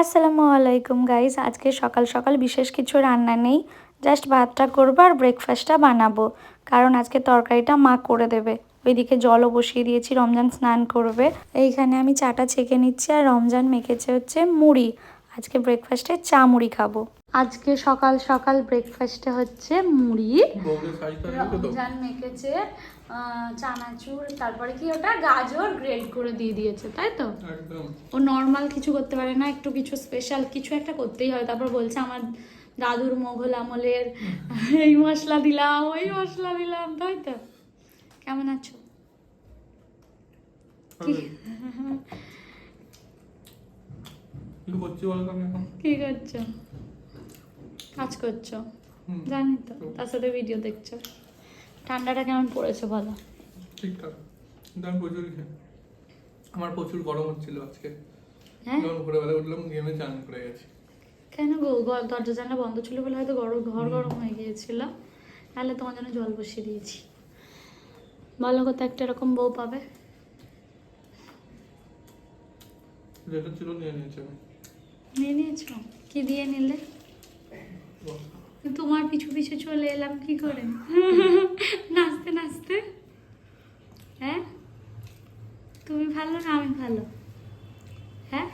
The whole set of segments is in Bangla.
আসসালামু আলাইকুম গাইস আজকে সকাল সকাল বিশেষ কিছু রান্না নেই। জাস্ট ভাতটা করব আর ব্রেকফাস্টটা বানাবো। কারণ আজকে তরকারিটা মা করে দেবে। ওইদিকে জলও বসিয়ে দিয়েছি রমজান স্নান করবে। এইখানে আমি চাটা ছেঁকে নিচ্ছি আর রমজান মেখেছে হচ্ছে মুড়ি। আজকে ব্রেকফাস্টে চা মুড়ি খাব। আজকে সকাল সকাল ব্রেকফাস্টে হচ্ছে মুড়ি। রমজান মেখেছে। চানাচুর তারপরে কি ওটা? গাজর গ্রেড করে দিয়ে দিয়েছে তাই তো? একদম। ও নর্মাল কিছু করতে পারে না একটু কিছু স্পেশাল কিছু একটা করতেই হয়। তারপর বলছে আমার দাদুর মোঘল আমলের এই মশলা দিলাম ওই মশলা দিলাম তাই তো? কেমন আছো? কি করছ কাজ করছ? জানি তো তার সাথে ভিডিও দেখছ। ঠান্ডাটা কেমন পড়েছে বলো? ঠিকঠাক। কিন্তু আমি প্রচুর আমার প্রচুর গরম হচ্ছিল আজকে। হ্যাঁ? যখন ভোরবেলা উঠলাম গেমে চান করে গেছি। কেন গো? দরজা জানলা বন্ধ ছিল বলে হয়তো গরম ঘর গরম হয়ে গিয়েছিল। তাহলে তোমার জন্য জল বসিয়ে দিয়েছি। বলো কত একটা এরকম বউ পাবে। যেটা ছিল নিয়ে নিয়েছি। আমি নিয়ে নিয়েছো? কি দিয়ে নিলে। তোমার পিছু পিছু চলে এলাম কি করে? নাচতে নাচতে? হ্যাঁ? তুমি ভালো না আমি ভালো? হ্যাঁ?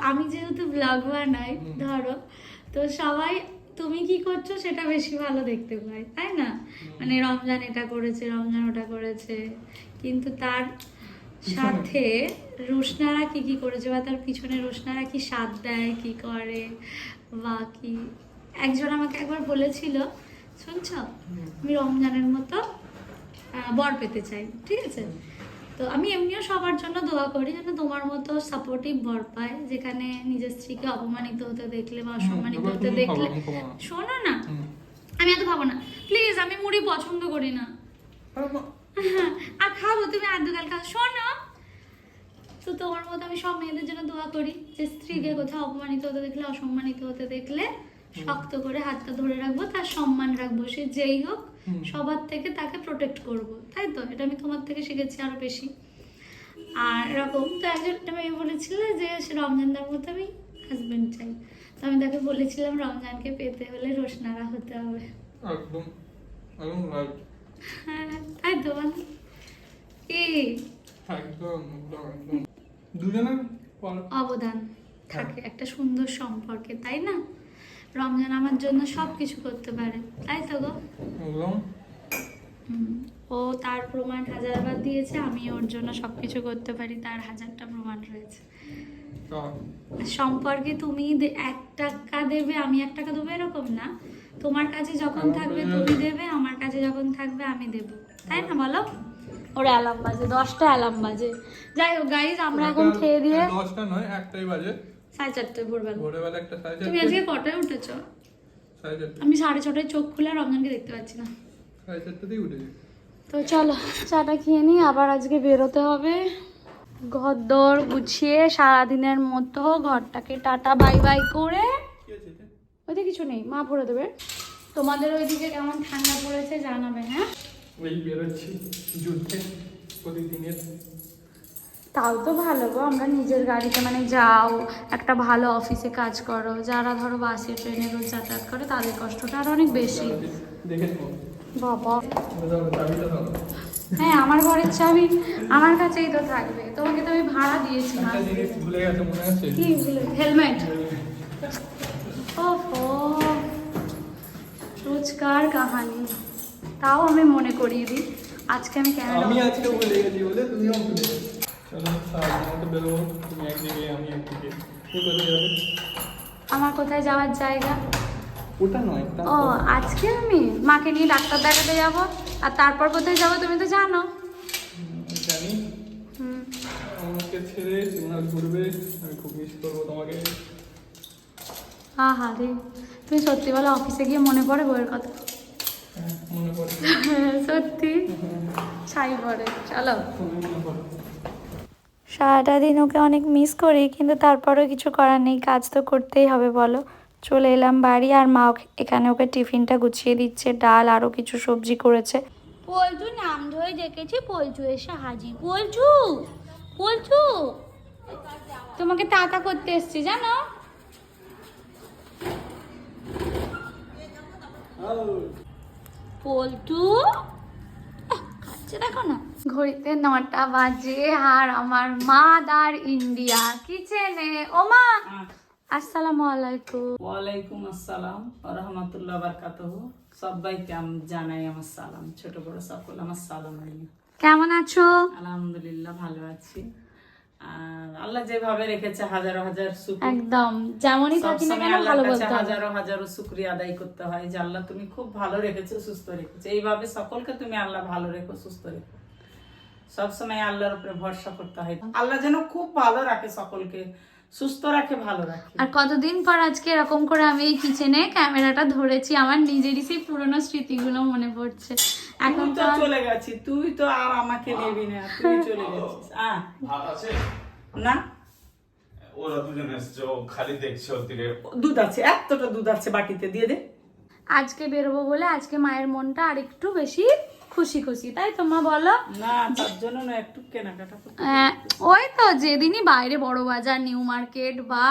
আমি যেহেতু ব্লগ বানাই ধরো তো সবাই তুমি কি করছ সেটা বেশি ভালো দেখতে পাই তাই না? মানে রমজান এটা করেছে রমজান ওটা করেছে কিন্তু তার সাথে রোশনারা কি কি করেছে বা তার পিছনে রোশনারা কি স্বাদ দেয় কি করে? বা কি? একজন আমাকে একবার বলেছিল শুনছ? আমি রমজানের মতো বর পেতে চাই। ঠিক আছে? তো আমি এমনিও সবার জন্য দোয়া করি যেন তোমার মতো সাপোর্টিভ বর পায় যেখানে নিজের স্ত্রীকে অপমানিত হতে দেখলে বা অসম্মানিত হতে দেখলে। শোনো না। আমি এত খাব না। প্লিজ আমি মুড়ি পছন্দ করি না। আর খাব তুমি আর দুগাল খাও। শোনো তো তোমার মতো আমি সব মেয়েদের জন্য দোয়া করি যে স্ত্রীকে কোথাও অপমানিত হতে দেখলে অসম্মানিত হতে দেখলে শক্ত করে হাতটা ধরে রাখব তার সম্মান রাখব। সে যেই হোক সবার থেকে তাকে প্রোটেক্ট করব। তাই তো? এটা আমি তোমার থেকে শিখেছি আরও বেশি। আর এরকম তো একজন একটা মেয়ে বলেছিল যে সে রমজানদার মতো আমি হাজবেন্ড চাই। তো আমি তাকে বলেছিলাম রমজানকে পেতে হলে রোশনারা হতে হবে। একদম। একদম হ্যাঁ তাই তো বল কি? একদম। দুজনের অবদান থাকে একটা সুন্দর সম্পর্কে তাই না? রমজান আমার জন্য সব কিছু করতে পারে তাই তো গো? ও তার প্রমাণ হাজারবার দিয়েছে আমি ওর জন্য সব কিছু করতে পারি তার হাজারটা প্রমাণ রয়েছে। সম্পর্কে তুমি এক টাকা দেবে আমি এক টাকা দেবো এরকম না। তোমার কাছে যখন থাকবে তুমি দেবে আমার কাছে যখন থাকবে আমি দেব তাই না বলো? ওর অ্যালার্ম বাজে দশটা অ্যালার্ম বাজে। যাই হোক গাইজ আমরা এখন খেয়ে দিয়ে দশটা নয় একটাই বাজে। সাড়ে চারটে ভোরবেলা। ভোরবেলা একটা সাড়ে তুমি আজকে কটায় উঠেছো? আমি সাড়ে ছটায় চোখ খুলে আর রমজানকে দেখতে পাচ্ছি না। সাড়ে চারটেতেই উঠেছি। তো চলো চাটা খেয়ে নিই আবার আজকে বেরোতে হবে। ঘর দর গুছিয়ে সারাদিনের মতো ঘরটাকে টাটা বাই বাই করে কি আছে এতে? ওইতে কিছু নেই মা ভরে দেবে। তোমাদের ওইদিকে কেমন ঠান্ডা পড়েছে জানাবে হ্যাঁ? ওই বেরোচ্ছি যুদ্ধে প্রতিদিনের। তাও তো ভালো গো আমরা নিজের গাড়িতে মানে যাও একটা ভালো অফিসে কাজ করো। যারা ধরো বাসে ট্রেনে রোজ যাতায়াত করে তাদের কষ্টটা আর অনেক বেশি। বাবা। হ্যাঁ আমার ঘরের চাবি আমার কাছেই তো থাকবে। তোমাকে তো আমি ভাড়া দিয়েছি না একটা জিনিস ভুলে গেছে মনে আছে? কি হেলমেট। ওহো রোজকার কাহানি। তাও আমি মনে করিয়ে দিই। আজকে আমি কেন আমি আজকে ভুলে গেছি বলে তুমিও ভুলে চলো সারাদিন মতো বেরোবো। তুমি একদিকে আমি একদিকে। তুই কোথায় যাবে? আমার কোথায় যাওয়ার জায়গা? ওটা নয় ও আজকে আমি? মাকে নিয়ে ডাক্তার দেখাতে যাব? আর তারপর কোথায় যাব তুমি তো জানো। জানি। আমাকে ছেড়ে সিগনাল ঘুরবে। আমি খুব মিস করব তোমাকে। হা হা রে তুমি সত্যি বলো অফিসে গিয়ে মনে পড়ে বইয়ের কথা? হ্যাঁ, মনে পড়ে সত্যি? ছাই পড়ে চলো। সারাটা দিন ওকে অনেক মিস করি কিন্তু তারপরেও কিছু করার নেই কাজ তো করতেই হবে বলো। চলে এলাম বাড়ি আর মা ওকে- এখানে ওকে টিফিনটা গুছিয়ে দিচ্ছে ডাল আরও কিছু সবজি করেছে। পল্টু নাম ধরে ডেকেছি পল্টু এসে হাজির। পল্টু পল্টু তোমাকে তাতা করতে এসছি জানো? পল্টু? খাচ্ছে দেখো না। ঘড়িতে নটা বাজে আর আমার মা দার ইন্ডিয়া কিচেনে। ও মা আসসালামু আলাইকুম। ওয়ালাইকুম আসসালাম রহমতুল্লাহ বারকাতহ। সবাইকে আমি জানাই আমার সালাম ছোট বড় সকল আমার সালাম কেমন আছো? আলহামদুলিল্লাহ ভালো আছি। আল্লাহ যেভাবে রেখেছে হাজারো হাজার একদম। যেমনই থাকি না কেন ভালো বলতে হাজারো হাজারো শুকরিয়া আদায় করতে হয় যে আল্লাহ তুমি খুব ভালো রেখেছো সুস্থ রেখেছো। এইভাবে সকলকে তুমি আল্লাহ ভালো রেখো সুস্থ রেখো। সবসময় আল্লাহর উপরে ভরসা করতে হয়। আল্লাহ যেন খুব ভালো রাখে সকলকে। সুস্থ রাখে ভালো রাখে। আর কতদিন পর আজকে এরকম করে আমি এই কিচেনে ক্যামেরাটা ধরেছি আমার নিজেরই সেই পুরনো স্মৃতিগুলো মনে পড়ছে। এখন তুই তো চলে গেছি তুই তো আর আমাকে নেবি না তুই চলে গেছিস। আহ, না? ওরা দুজন এসছে খালি দেখছে ওদিকে দুধ আছে এতটা দুধ আছে বাটিতে দিয়ে দে। আজকে বেরোবো বলে আজকে মায়ের মনটা আর একটু বেশি খুশি খুশি তাই তো মা বলো না তার জন্য না একটু কেনাকাটা ওই তো যেদিনই বাইরে বড় বাজার নিউ মার্কেট বা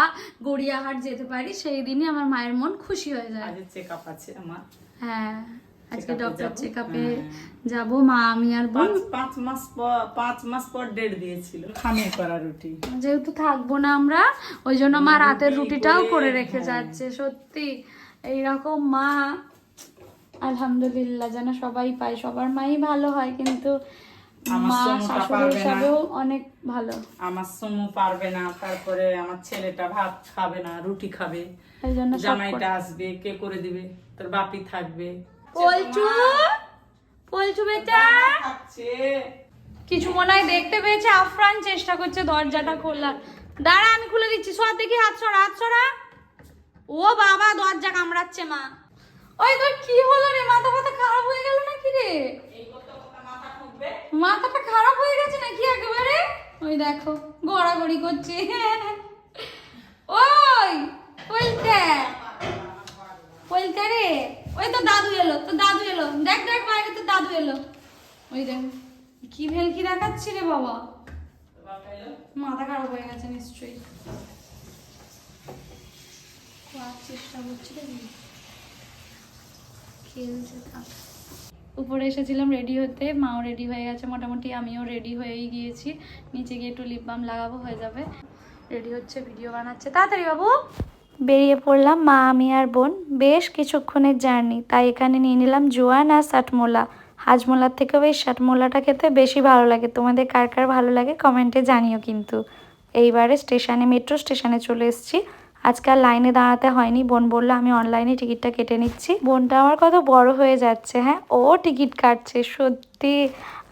গড়িয়াহাট যেতে পারি সেই দিনই আমার মায়ের মন খুশি হয়ে যায় চেক আপ আছে আমার হ্যাঁ আজকে ডক্টর? চেক আপে হ্যাঁ। যাব মা আমি আর বোন পাঁচ মাস পর পাঁচ মাস পর ডেট দিয়েছিল খামিয়ে করা রুটি যেহেতু থাকব না আমরা ওই জন্য মা রাতের রুটিটাও করে, করে রেখে হ্যাঁ। যাচ্ছে সত্যি এইরকম মা আলহামদুলিল্লাহ যেন সবাই পায়। সবার মাই ভালো হয় কিন্তু মা শাশুড়ি হিসাবেও অনেক ভালো। আমার সমু পারবে না তারপরে আমার ছেলেটা ভাত খাবে না রুটি খাবে। সব জামাইটা আসবে কে করে দিবে? তোর বাপি থাকবে। পলচু! পলচু বেটা! কিছু মনে হয় দেখতে পেয়েছে আফরান চেষ্টা করছে দরজাটা খোলার। দাঁড়া আমি খুলে দিচ্ছি। সর দেখি হাত ছড়া হাত ছড়া ও বাবা দরজা কামড়াচ্ছে মা। ওই তোর কি হলো রে? মাথা মাথা খারাপ হয়ে গেল নাকি রে? মাথাটা খারাপ হয়ে গেছে নাকি একেবারে? ওই দেখো, গড়াগড়ি করছে। ওই পলতে পলতে রে। ওই তো দাদু এলো, তো দাদু এলো। দেখ দেখ, বাইরে তো দাদু এলো। ওই দেখ, কি দেখাচ্ছি রে বাবা। মাথা খারাপ হয়ে গেছে নিশ্চয়ই। চেষ্টা করছি রে উপরে এসেছিলাম রেডি হতে, মাও রেডি হয়ে গেছে, মোটামুটি আমিও রেডি হয়েই গিয়েছি। নিচে গিয়ে একটু লিপ বাম লাগাবো, হয়ে যাবে। রেডি হচ্ছে ভিডিও বানাচ্ছে। তাড়াতাড়ি বাবু! বেরিয়ে পড়লাম মা, আমি আর বোন। বেশ কিছুক্ষণের জার্নি তাই এখানে নিয়ে নিলাম জোয়ান আর সাটমোলা। হাজমোলার থেকেও এই সাটমোলাটা খেতে বেশি ভালো লাগে। তোমাদের কার কার ভালো লাগে কমেন্টে জানিও কিন্তু। এইবারে স্টেশনে মেট্রো স্টেশনে চলে এসেছি। আজকে আর লাইনে দাঁড়াতে হয়নি। বোন বলল, আমি অনলাইনে টিকিটটা কেটে নিচ্ছি। বোনটা আমার কত বড় হয়ে যাচ্ছে হ্যাঁ? ও টিকিট কাটছে, সত্যি।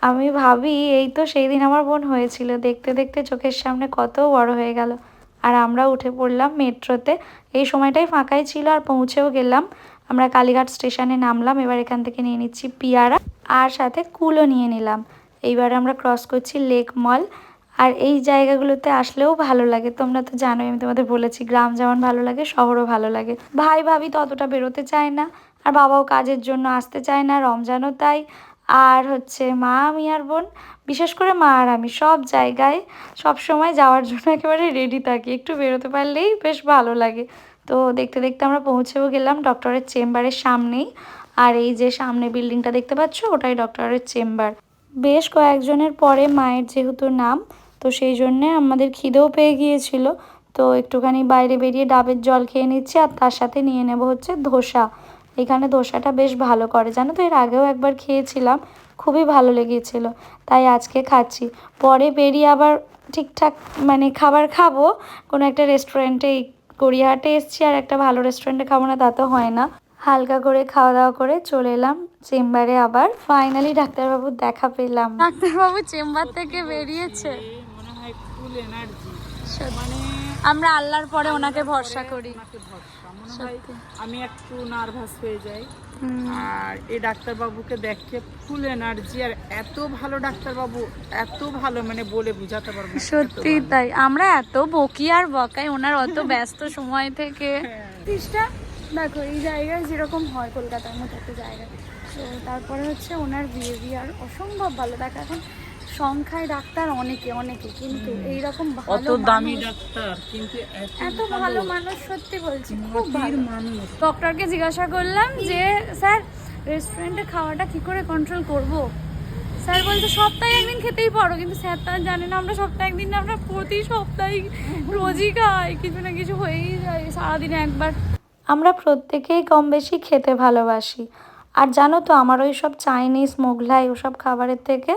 আমি ভাবি, এই তো সেই দিন আমার বোন হয়েছিল। দেখতে দেখতে চোখের সামনে কত বড় হয়ে গেল। আর আমরা উঠে পড়লাম মেট্রোতে। এই সময়টাই ফাঁকাই ছিল আর পৌঁছেও গেলাম। আমরা কালীঘাট স্টেশনে নামলাম, এবার এখান থেকে নিয়ে নিচ্ছি পিয়ারা। আর সাথে কুলও নিয়ে নিলাম। এইবার আমরা ক্রস করছি লেক মল আর এই জায়গাগুলোতে আসলেও ভালো লাগে। তোমরা তো জানোই, আমি তোমাদের বলেছি, গ্রাম যেমন ভালো লাগে, শহরও ভালো লাগে। ভাই ভাবি তো অতটা বেরোতে চায় না, আর বাবাও কাজের জন্য আসতে চায় না, রমজানও তাই। আর হচ্ছে মা, আমি আর বোন, বিশেষ করে মা আর আমি সব জায়গায় সব সময় যাওয়ার জন্য একেবারে রেডি থাকি। একটু বেরোতে পারলেই বেশ ভালো লাগে। তো দেখতে দেখতে আমরা পৌঁছেও গেলাম ডক্টরের চেম্বারের সামনেই। আর এই যে সামনে বিল্ডিংটা দেখতে পাচ্ছ, ওটাই ডক্টরের চেম্বার বেশ কয়েকজনের পরে মায়ের যেহেতু নাম তো সেই জন্যে আমাদের খিদেও পেয়ে গিয়েছিল। তো একটুখানি বাইরে বেরিয়ে ডাবের জল খেয়ে নিচ্ছি আর তার সাথে নিয়ে নেব হচ্ছে ধোসা। এখানে ধোসাটা বেশ ভালো করে, জানো তো এর আগেও একবার খেয়েছিলাম, খুবই ভালো লেগেছিল। তাই আজকে খাচ্ছি। পরে বেরিয়ে আবার ঠিকঠাক মানে খাবার খাব। কোনো একটা রেস্টুরেন্টে গড়িয়াহাটে এসছি আর একটা ভালো রেস্টুরেন্টে খাব না তা তো হয় না। হালকা করে খাওয়া দাওয়া করে চলে এলাম চেম্বারে আবার। ফাইনালি ডাক্তারবাবুর দেখা পেলাম। ডাক্তারবাবু চেম্বার থেকে বেরিয়েছে। ফুল এনার্জি মানে আমরা আল্লাহর পরে ওনাকে ভরসা করি। ভরসা। মনে হয় আমি একটু নার্ভাস হয়ে যাই। আর এই ডাক্তারবাবুকে দেখে ফুল এনার্জি আর এত ভালো ডাক্তারবাবু এত ভালো মানে বলে বোঝাতে পারব সত্যি তাই। আমরা এত বকি আর বকাই ওনার অত ব্যস্ত সময় থেকে। তিরিশটা? দেখো এই জায়গায় যেরকম হয় কলকাতার মতো একটা জায়গা তো তারপরে হচ্ছে ওনার বিহেভিয়ার অসম্ভব ভালো। দেখো এখন সংখ্যায় ডাক্তার অনেকে অনেকে কিন্তু এইরকম অত ভালো দামি ডাক্তার কিন্তু এত ভালো মানুষ সত্যি বলছি খুব ভালো। মানুষ। ডক্টরকে জিজ্ঞাসা করলাম যে স্যার রেস্টুরেন্টে খাওয়াটা কি করে কন্ট্রোল করব? স্যার বলছে সপ্তাহে একদিন খেতেই পারো। কিন্তু স্যার তো আর জানে না আমরা সপ্তাহে একদিন না আমরা প্রতি সপ্তাহে রোজই খাই কিছু না কিছু হয়েই যায় সারাদিনে একবার। আমরা প্রত্যেকেই কম বেশি খেতে ভালোবাসি। আর জানো তো আমার ওই সব চাইনিজ মোগলাই ওসব খাবারের থেকে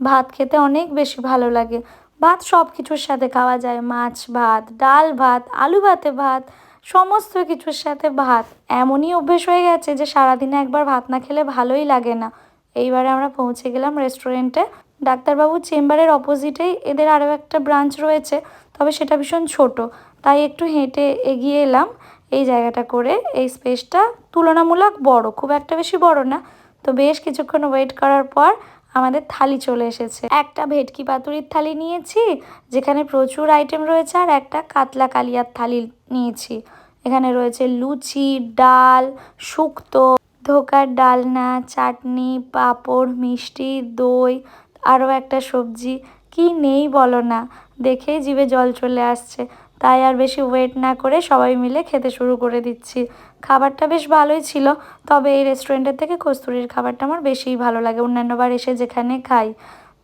ভাত খেতে অনেক বেশি ভালো লাগে। ভাত সব কিছুর সাথে খাওয়া যায়। মাছ ভাত, ডাল ভাত, আলু ভাতে ভাত, সমস্ত কিছুর সাথে ভাত। এমনই অভ্যেস হয়ে গেছে যে সারাদিনে একবার ভাত না খেলে ভালোই লাগে না। এইবারে আমরা পৌঁছে গেলাম রেস্টুরেন্টে। ডাক্তারবাবুর চেম্বারের অপোজিটেই এদের আরও একটা ব্রাঞ্চ রয়েছে, তবে সেটা ভীষণ ছোট। তাই একটু হেঁটে এগিয়ে এলাম এই জায়গাটা করে। এই স্পেসটা তুলনামূলক বড়, খুব একটা বেশি বড় না। তো বেশ কিছুক্ষণ ওয়েট করার পর আমাদের থালি চলে এসেছে। একটা ভেটকি পাতুরির থালি নিয়েছি, যেখানে প্রচুর আইটেম রয়েছে, আর একটা কাতলা কালিয়ার থালি নিয়েছি। এখানে রয়েছে লুচি, ডাল, শুক্তো, ধোকার ডালনা, চাটনি, পাঁপড়, মিষ্টি, দই, আরও একটা সবজি। কি নেই বলো না, দেখেই জিভে জল চলে আসছে। তাই আর বেশি ওয়েট না করে সবাই মিলে খেতে শুরু করে দিচ্ছি। খাবারটা বেশ ভালোই ছিল, তবে এই রেস্টুরেন্টের থেকে কস্তুরির খাবারটা আমার বেশিই ভালো লাগে। অন্যান্যবার এসে যেখানে খাই,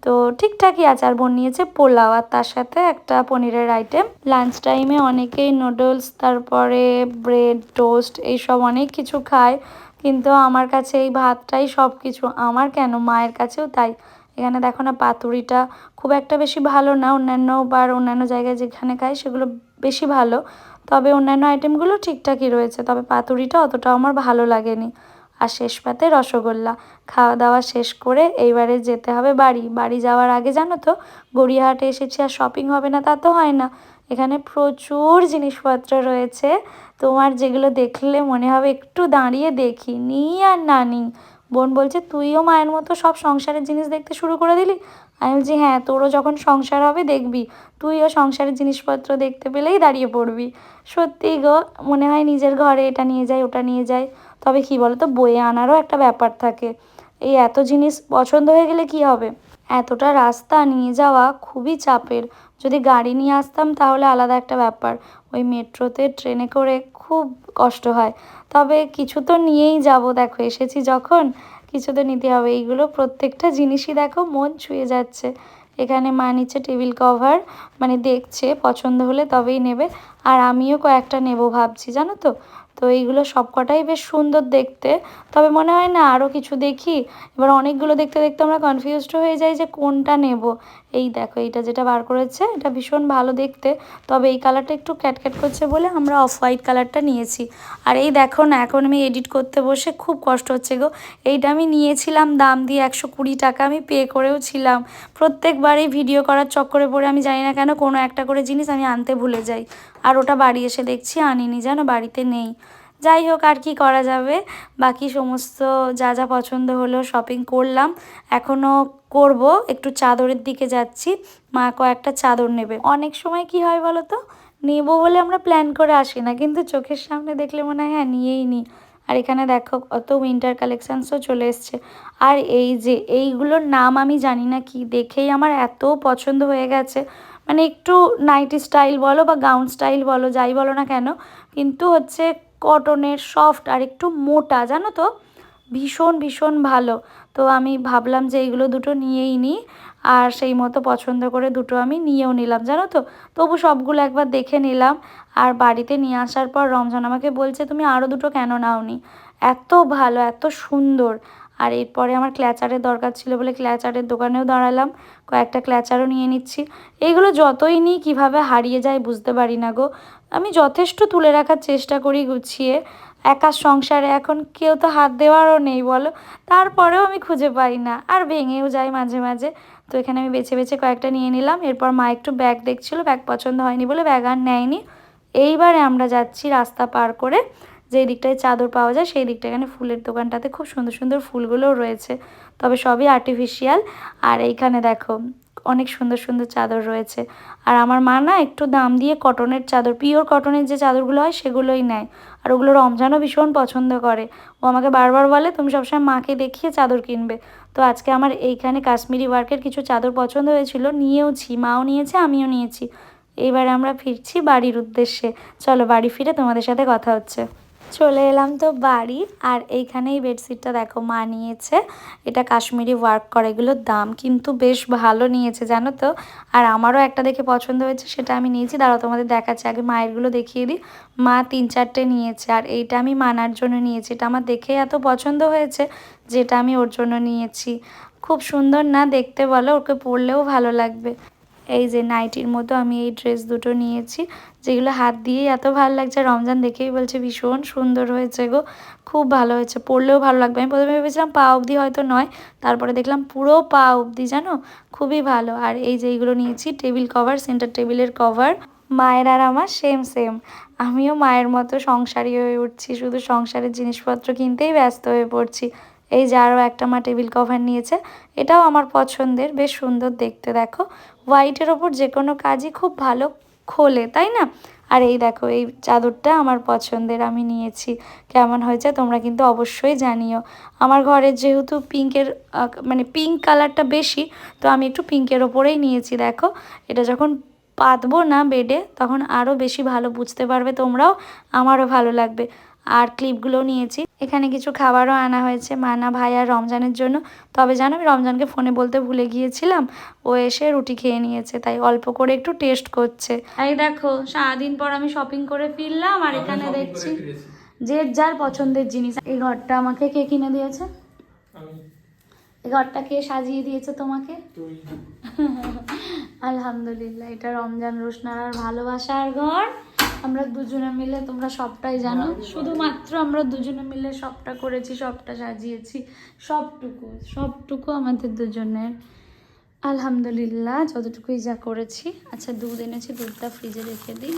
তো ঠিকঠাকই আছে আর বোন নিয়েছে পোলাও আর তার সাথে একটা পনিরের আইটেম লাঞ্চ টাইমে অনেকেই নুডলস তারপরে ব্রেড টোস্ট এইসব অনেক কিছু খায়, কিন্তু আমার কাছে এই ভাতটাই সব কিছু আমার কেন? মায়ের কাছেও তাই। এখানে দেখো না, পাতুরিটা খুব একটা বেশি ভালো না। অন্যান্য বার অন্যান্য জায়গায় যেখানে খাই, সেগুলো বেশি ভালো। তবে অন্যান্য আইটেমগুলো ঠিকঠাকই রয়েছে, তবে পাতুরিটা অতটাও আমার ভালো লাগেনি। আর শেষ পাতে রসগোল্লা। খাওয়া দাওয়া শেষ করে এইবারে যেতে হবে বাড়ি। বাড়ি যাওয়ার আগে জানো তো, গড়িয়াহাটে এসেছি আর শপিং হবে না তা তো হয় না। এখানে প্রচুর জিনিসপত্র রয়েছে। তোমার যেগুলো দেখলে মনে হবে একটু দাঁড়িয়ে দেখি। নি আর না নিই বোন বলছে, তুইও মায়ের মতো সব সংসারের জিনিস দেখতে শুরু করে দিলি? আমি বলছি হ্যাঁ তোরও যখন সংসার হবে দেখবি। তুইও সংসারের জিনিসপত্র দেখতে পেলেই দাঁড়িয়ে পড়বি। সত্যি গো, মনে হয় নিজের ঘরে এটা নিয়ে যাই ওটা নিয়ে যাই তবে কি বলো তো বয়ে আনারও একটা ব্যাপার থাকে। এই এত জিনিস পছন্দ হয়ে গেলে কি হবে? এতটা রাস্তা নিয়ে যাওয়া খুবই চাপের। যদি গাড়ি নিয়ে আসতাম তাহলে আলাদা একটা ব্যাপার। ওই মেট্রোতে ট্রেনে করে খুব কষ্ট হয়। তবে কিছু তো নিয়েই যাব, দেখো, এসেছি যখন। কিছু তো নিতে হবে। এইগুলো প্রত্যেকটা জিনিসই দেখো, মন ছুঁয়ে যাচ্ছে। এখানে মা নিচ্ছে টেবিল কভার মানে দেখছে, পছন্দ হলে তবেই নেবে। আর আমিও কয়েকটা নেব ভাবছি, জানো তো? তো এইগুলো সবকটাই বেশ সুন্দর দেখতে। তবে মনে হয় না আরও কিছু দেখি? এবার অনেকগুলো দেখতে দেখতে আমরা কনফিউজড হয়ে যাই যে কোনটা নেব। এই দেখো, এইটা যেটা বার করেছে, এটা ভীষণ ভালো দেখতে। তবে এই কালারটা একটু ক্যাটক্যাট করছে বলে আমরা অফ হোয়াইট কালারটা নিয়েছি। আর এই দেখো না, এখন আমি এডিট করতে বসে খুব কষ্ট হচ্ছে গো। এইটা আমি নিয়েছিলাম দাম দিয়ে একশো কুড়ি টাকা, আমি পে করেও ছিলাম। প্রত্যেকবারই ভিডিও করার চক্করে পড়ে আমি জানি না কেন কোনো একটা করে জিনিস আমি আনতে ভুলে যাই। আর ওটা বাড়ি এসে দেখছি, আনিনি যেন বাড়িতে নেই। যাই হোক, আর কি করা যাবে? বাকি সমস্ত যা যা পছন্দ হলো শপিং করলাম। এখনও করব, একটু চাদরের দিকে যাচ্ছি। মা কয়েকটা চাদর নেবে। অনেক সময় কি হয় বলো তো? নেব বলে আমরা প্ল্যান করে আসি না, কিন্তু চোখের সামনে দেখলে মনে হয় হ্যাঁ নিয়েই নিই আর এখানে দেখো, কত উইন্টার কালেকশানসও চলে এসছে। আর এই যে, এইগুলোর নাম আমি জানি না কি, দেখেই আমার এত পছন্দ হয়ে গেছে। মানে একটু নাইটি স্টাইল বলো বা গাউন স্টাইল বলো, যাই বলো না কেন, কিন্তু হচ্ছে কটনের সফট আর একটু মোটা, জানো তো? ভীষণ ভীষণ ভালো। তো আমি ভাবলাম যে এইগুলো দুটো নিয়েই নিই, আর সেই মতো পছন্দ করে দুটো আমি নিয়েও নিলাম, জানো তো? তবু সবগুলো একবার দেখে নিলাম, আর বাড়িতে নিয়ে আসার পর রমজান আমাকে বলছে, তুমি আরও দুটো কেন নাওনি? এত ভালো, এত সুন্দর আর এরপরে আমার ক্ল্যাচারের দরকার ছিল বলে ক্ল্যাচারের দোকানেও দাঁড়ালাম, কয়েকটা ক্ল্যাচারও নিয়ে নিচ্ছি। এইগুলো যতই নিই, কীভাবে হারিয়ে যায় বুঝতে পারি না গো। আমি যথেষ্ট তুলে রাখার চেষ্টা করি গুছিয়ে। একা সংসারে এখন কেউ তো হাত দেওয়ারও নেই, বলো। তারপরেও আমি খুঁজে পাই না, আর ভেঙেও যায় মাঝে মাঝে। তো এখানে আমি বেছে বেছে কয়েকটা নিয়ে নিলাম, এরপর মা একটু ব্যাগ দেখছিল, ব্যাগ পছন্দ হয়নি বলে ব্যাগ আর নেয়নি। এইবারে আমরা যাচ্ছি রাস্তা পার করে যেই দিকটায় চাদর পাওয়া যায়, সেই দিকটা এখানে ফুলের দোকানটাতে খুব সুন্দর সুন্দর ফুলগুলোও রয়েছে। তবে সবই আর্টিফিশিয়াল আর এইখানে দেখো, অনেক সুন্দর সুন্দর চাদর রয়েছে। আর আমার মা না একটু দাম দিয়ে কটনের চাদর পিওর কটনের যে চাদরগুলো হয়, সেগুলোই নেয়। আর ওগুলো রমজানও ভীষণ পছন্দ করে। ও আমাকে বারবার বলে, তুমি সবসময় মাকে দেখিয়ে চাদর কিনবে। তো আজকে আমার এইখানে কাশ্মীরি ওয়ার্কের কিছু চাদর পছন্দ হয়েছিল, নিয়েওছি, মাও নিয়েছে, আমিও নিয়েছি। এবার আমরা ফিরছি বাড়ির উদ্দেশ্যে। চলো বাড়ি ফিরে তোমাদের সাথে কথা হচ্ছে। চলে এলাম তো বাড়ি, আর এইখানেই বেডশিটটা দেখো মা নিয়েছে। এটা কাশ্মীরি ওয়ার্ক করা, এগুলোর দাম কিন্তু বেশ ভালো নিয়েছে, জানো তো? আর আমারও একটা দেখে পছন্দ হয়েছে, সেটা আমি নিয়েছি। দাঁড়াও, তোমাদের দেখাচ্ছি, আগে মায়েরগুলো দেখিয়ে দিই। মা তিন চারটে নিয়েছে, আর এইটা আমি মানার জন্য নিয়েছি। এটা আমার দেখে এত পছন্দ হয়েছে, যেটা আমি ওর জন্য নিয়েছি। খুব সুন্দর না দেখতে বলো, ওকে পরলেও ভালো লাগবে। এই যে নাইটির মতো আমি এই ড্রেস দুটো নিয়েছি, যেগুলো হাত দিয়েই এত ভালো লাগছে। রমজান দেখেই বলছে, ভীষণ সুন্দর হয়েছে গো, খুব ভালো হয়েছে, পরলেও ভালো লাগবে। আমি প্রথমে ভেবেছিলাম পা অবধি হয়তো নয়, তারপরে দেখলাম পুরো পা অবধি, জানো? খুবই ভালো। আর এই যে এইগুলো নিয়েছি, টেবিল কভার, সেন্টার টেবিলের কভার, মায়ের আর আমার সেম সেম। আমিও মায়ের মতো সংসারী হয়ে উঠছি, শুধু সংসারের জিনিসপত্র কিনতেই ব্যস্ত হয়ে পড়ছি। এই যে আরও একটা মা টেবিল কভার নিয়েছে, এটাও আমার পছন্দের, বেশ সুন্দর দেখতে, দেখো। হোয়াইটের ওপর যে কোনো কাজই খুব ভালো খোলে, তাই না? আর এই দেখো, এই চাদরটা আমার পছন্দের, আমি নিয়েছি। কেমন হয়েছে তোমরা কিন্তু অবশ্যই জানিও। আমার ঘরে যেহেতু পিঙ্কের মানে পিঙ্ক কালারটা বেশি, তো আমি একটু পিঙ্কের ওপরেই নিয়েছি, দেখো। এটা যখন পাতবো না বেডে, তখন আরও বেশি ভালো বুঝতে পারবে তোমরাও, আমারও ভালো লাগবে। আর ক্লিপগুলো নিয়েছি। এখানে কিছু খাবারও আনা হয়েছে মানা ভাই আর রমজানের জন্য। তবে জানো আমি রমজানকে ফোনে বলতে ভুলে গিয়েছিলাম। ও এসে রুটি খেয়ে নিয়েছে তাই অল্প করে একটু টেস্ট করছে। এই দেখো সারাদিন পর আমি শপিং করে ফিরলাম আর এখানে দেখছি যে যার পছন্দের জিনিস। এই ঘরটা আমাকে কে কিনে দিয়েছে? এই ঘরটা কে সাজিয়ে দিয়েছে তোমাকে? আলহামদুলিল্লাহ এটা রমজান রোশনার ভালোবাসার ঘর। আমরা দুজনে মিলে তোমরা সবটাই জানো। শুধুমাত্র আমরা দুজনে মিলে সবটা করেছি সবটা সাজিয়েছি সবটুকু সবটুকু আমাদের দুজনের। আলহামদুলিল্লাহ যতটুকুই যা করেছি। আচ্ছা দুধ এনেছি দুধটা ফ্রিজে রেখে দিই।